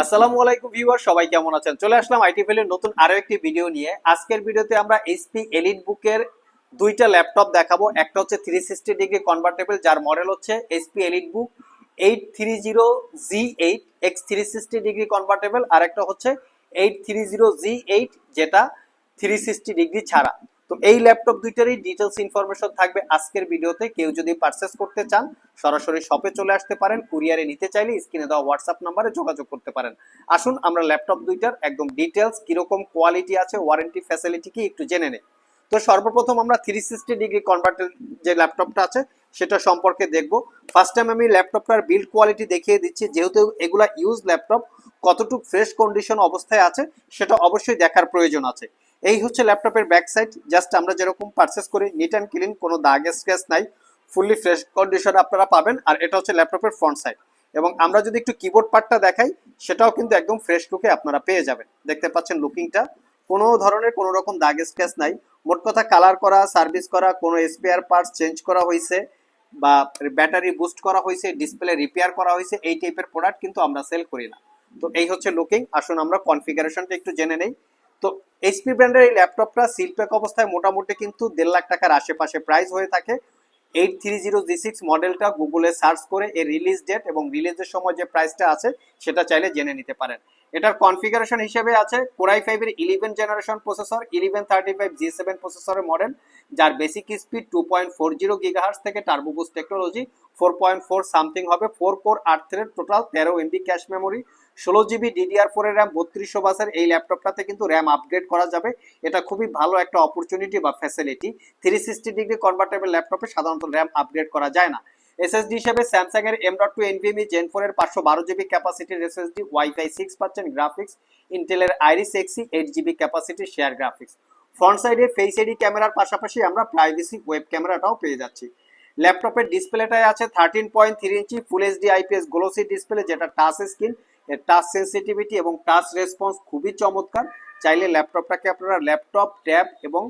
আসসালামু আলাইকুম ভিউয়ার, সবাই কেমন আছেন? চলে আসলাম আইটি ভ্যালির নতুন আরও একটি ভিডিও নিয়ে। আজকের ভিডিওতে আমরা এইচপি এলিট বুকের দুইটা ল্যাপটপ দেখাবো। একটা হচ্ছে থ্রি সিক্সটি ডিগ্রি কনভার্টেবল যার মডেল হচ্ছে HP elite book eight three zero G eight X three sixty degree convertible আর একটা হচ্ছে eight three zero G eight যেটা থ্রি সিক্সটি ডিগ্রি ছাড়া। তো এই ল্যাপটপ দুইটারই ডিটেলস ইনফরমেশন থাকবে আজকের ভিডিওতে। কেউ যদি পারচেস করতে চান, সরাসরি শপে চলে আসতে পারেন কুরিয়ারে নিতে চাইলে স্ক্রিনে দেওয়া হোয়াটসঅ্যাপ নাম্বারে যোগাযোগ করতে পারেন। আসুন, আমরা ল্যাপটপ দুইটার একদম ডিটেলস কীরকম কোয়ালিটি আছে ওয়ারেন্টি ফ্যাসিলিটি কি, একটু জেনে নেই। তো সর্বপ্রথম আমরা থ্রি সিক্সটি ডিগ্রি কনভার্টের যে ল্যাপটপটা আছে, সেটা সম্পর্কে দেখব। ফার্স্ট টাইম আমি ল্যাপটপটার বিল্ড কোয়ালিটি দেখিয়ে দিচ্ছি। যেহেতু এগুলা ইউজ ল্যাপটপ কতটুকু ফ্রেশ কন্ডিশন অবস্থায় আছে, সেটা অবশ্যই দেখার প্রয়োজন আছে। এই হচ্ছে ল্যাপটপের ব্যাক সাইড জাস্ট আমরা যেরকম পারচেস করি নিট অ্যান্ড ক্লিন কোনো দাগ স্ক্র্যাচ নাই ফুললি ফ্রেশ কন্ডিশন আপনারা পাবেন, আর এটা হচ্ছে ল্যাপটপের ফ্রন্ট সাইড এবং আমরা যদি একটু কিবোর্ড পার্টটা দেখাই, সেটাও কিন্তু একদম ফ্রেশ লুকে আপনারা পেয়ে যাবেন। দেখতে পাচ্ছেন লুকিংটা কোনো ধরনের কোনো রকম দাগ স্ক্র্যাচ নাই। মোট কথা কালার করা সার্ভিস করা, কোনো স্পেয়ার পার্টস চেঞ্জ করা হয়েছে, বা ব্যাটারি বুস্ট করা হয়েছে ডিসপ্লে রিপেয়ার করা হয়েছে, এই টাইপের প্রোডাক্ট কিন্তু আমরা সেল করি না। তো এই হচ্ছে লুকিং আসুন আমরা কনফিগারেশনটা একটু জেনে নেই। তো এইচপি ব্র্যান্ডের এই ল্যাপটপটা সিল অবস্থায় মোটামুটি কিন্তু দেড় লাখ টাকার আশেপাশে প্রাইস হয়ে থাকে। Eight three zero G six মডেলটা গুগলে সার্চ করে এর রিলিজ ডেট এবং রিলিজের সময় যে প্রাইসটা আছে, সেটা চাইলে জেনে নিতে পারেন। এটার কনফিগারেশন হিসেবে আছে কোরাই ফাইভের eleven generation processor eleven thirty five G seven প্রসেসরের মডেল যার basic speed two point four zero gigahertz থেকে turbo boost technology four point four something হবে ফোর কোর আট থ্রেড টোটাল তেরো এমবি ক্যাশ মেমোরি ষোলো GB DDR four এর RAM বত্রিশশো বাসের এই ল্যাপটপটাতে কিন্তু র্যাম আপগ্রেড করা যাবে। এটা খুবই ভালো একটা অপরচুনিটি বা facility three sixty degree convertible ল্যাপটপে সাধারণত র্যাম আপগ্রেড করা যায় না। এসএসডি হিসেবে স্যামসাং এর M dot two NVMe gen four এর পাঁচশো বারো জিবি ক্যাপাসিটির এসএসডি ওয়াইফাই সিক্স পাচ্ছেন গ্রাফিক্স ইন্টেলের আইরিস এক্সি এইট জিবি ক্যাপাসিটির শেয়ার গ্রাফিক্স ফ্রন্ট সাইডে ফেস এডি ক্যামেরার পাশাপাশি আমরা প্রাইভেসি ওয়েব ক্যামেরাটাও পেয়ে যাচ্ছি। ল্যাপটপের ডিসপ্লেটায় আছে thirteen point three inch full HD IPS glossy display যেটা টাচ স্ক্রিন এর টাচ সেন্সিটিভিটি এবং টাচ রেসপন্স খুবই চমৎকার। চাইলে ল্যাপটপটাকে আপনারা ল্যাপটপ ট্যাব এবং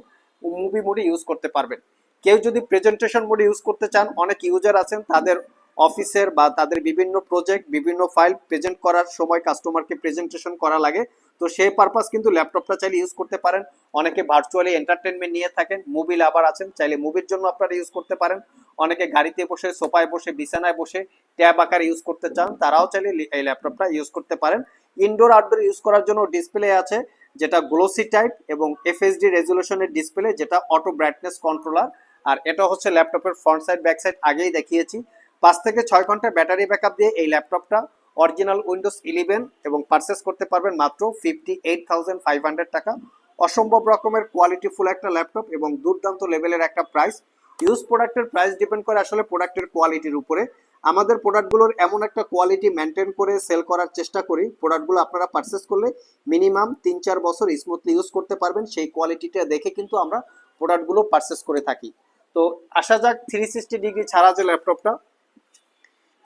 মুভি মোডে ইউজ করতে পারবেন। কেউ যদি প্রেজেন্টেশন মোডে ইউজ করতে চান, অনেক ইউজার আছেন, তাদের অফিসের বা তাদের বিভিন্ন প্রজেক্ট বিভিন্ন ফাইল প্রেজেন্ট করার সময় কাস্টমারকে প্রেজেন্টেশন করা লাগে। তো সেই পারপাস কিন্তু ল্যাপটপটা চাইলে ইউজ করতে পারেন। অনেকে ভার্চুয়ালি এন্টারটেনমেন্ট নিয়ে থাকেন মুভি লাভার আছেন, চাইলে মুভির জন্য আপনারা ইউজ করতে পারেন। অনেকে গাড়িতে বসে, সোফায় বসে, বিছানায় বসে ট্যাব আকারে ইউজ করতে চান, তারাও চাইলে এই ল্যাপটপটা ইউজ করতে পারেন। ইনডোর আউটডোর ইউজ করার জন্য ডিসপ্লে আছে, যেটা গ্লোসি টাইপ এবং এফএসডি রেজুলেশনের ডিসপ্লে যেটা অটো ব্রাইটনেস কন্ট্রোলার আর এটা হচ্ছে ল্যাপটপের ফ্রন্ট সাইড ব্যাক সাইড আগেই দেখিয়েছি। পাঁচ থেকে ছয় ঘণ্টা ব্যাটারি ব্যাকআপ দিয়ে এই ল্যাপটপটা অরিজিনাল উইন্ডোজ ইলেভেন এবং পারচেস করতে পারবেন মাত্র fifty eight thousand five hundred টাকা। অসম্ভব রকমের কোয়ালিটিফুল একটা ল্যাপটপ এবং দুর্দান্ত লেভেলের একটা প্রাইস ইউজ প্রোডাক্টের প্রাইস ডিপেন্ড করে আসলে প্রোডাক্টের কোয়ালিটির উপরে। আমাদের প্রোডাক্টগুলোর এমন একটা কোয়ালিটি মেনটেন করে সেল করার চেষ্টা করি। প্রোডাক্টগুলো আপনারা পারচেস করলে মিনিমাম তিন চার বছর স্মুথলি ইউজ করতে পারবেন। সেই কোয়ালিটিটা দেখে কিন্তু আমরা প্রোডাক্টগুলো পারচেস করে থাকি। তো আসা যাক থ্রি সিক্সটি ডিগ্রি ছাড়া যে ল্যাপটপটা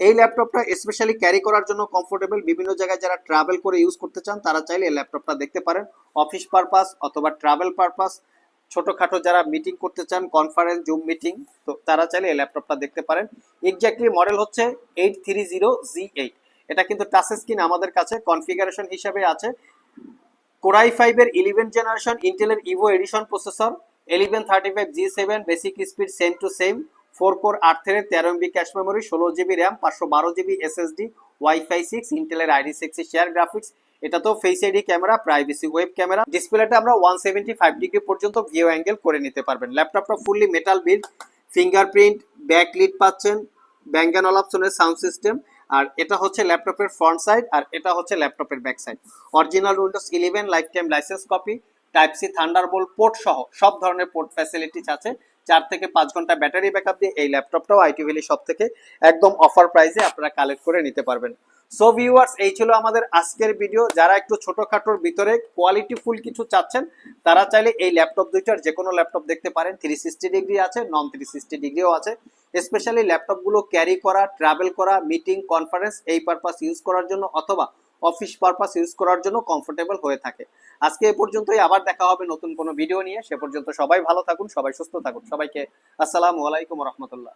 এই ল্যাপটপটা স্পেশালি ক্যারি করার জন্য কমফোর্টেবল বিভিন্ন জায়গায় যারা ট্রাভেল করে ইউজ করতে চান, তারা চাইলে এই ল্যাপটপটা দেখতে পারেন। অফিস পারপাস অথবা ট্রাভেল পারপাস ছোটখাটো যারা মিটিং করতে চান কনফারেন্স জুম মিটিং তো তারা চাইলে এই ল্যাপটপটা দেখতে পারেন। এক্স্যাক্টলি মডেল হচ্ছে eight three zero G eight এটা কিন্তু টাচ স্ক্রিন আমাদের কাছে কনফিগারেশন হিসাবে আছে। কোরাই ফাইভের ইলেভেন জেনারেশন ইন্টেলের Evo edition processor eleven thirty five G seven basic speed same to same four core আট থ্রেড তেরো এমবি ক্যাশ মেমোরি ষোলো জিবি র্যাম পাঁচশো বারো জিবি এসএসডি ওয়াইফাই সিক্স ইন্টেলের আইডি সিক্স শেয়ার গ্রাফিক্স এটা তো face ID camera privacy web camera ডিসপ্লেটা আমরা ওয়ান সেভেন্টি ফাইভ ডিগ্রি পর্যন্ত ভিও অ্যাঙ্গেল করে নিতে পারবেন। ল্যাপটপটা fully metal build fingerprint back lit পাচ্ছেন ব্যাঙ্গান অলাপসনের সাউন্ড সিস্টেম আর এটা হচ্ছে ল্যাপটপের ফ্রন্ট সাইড আর এটা হচ্ছে ল্যাপটপের back side original Windows eleven lifetime licence copy type C Thunderbolt port সহ সব ধরনের পোর্ট ফ্যাসিলিটিস আছে। চার থেকে পাঁচ ঘণ্টা ব্যাটারি ব্যাকআপ দিয়ে এই ল্যাপটপটাও আইটি ভ্যালি সব থেকে একদম অফার প্রাইসে আপনারা কালেক্ট করে নিতে পারবেন। সো ভিউয়ার্স এই ছিল আমাদের আজকের ভিডিও যারা একটু ছোটোখাটোর ভিতরে কোয়ালিটি ফুল কিছু চাচ্ছেন, তারা চাইলে এই ল্যাপটপ দুইটার যে কোনো ল্যাপটপ দেখতে পারেন। থ্রি সিক্সটি ডিগ্রি আছে নন থ্রি সিক্সটি ডিগ্রিও আছে। স্পেশালি ল্যাপটপগুলো ক্যারি করা ট্রাভেল করা মিটিং কনফারেন্স এই পারপাস ইউজ করার জন্য অথবা অফিস পারপাস ইউজ করার জন্য কমফোর্টেবল হয়ে থাকে। আজকে এ পর্যন্তই, আবার দেখা হবে নতুন কোনো ভিডিও নিয়ে। সে পর্যন্ত সবাই ভালো থাকুন, সবাই সুস্থ থাকুন। সবাইকে আসসালামু আলাইকুম রহমতুল্লাহ।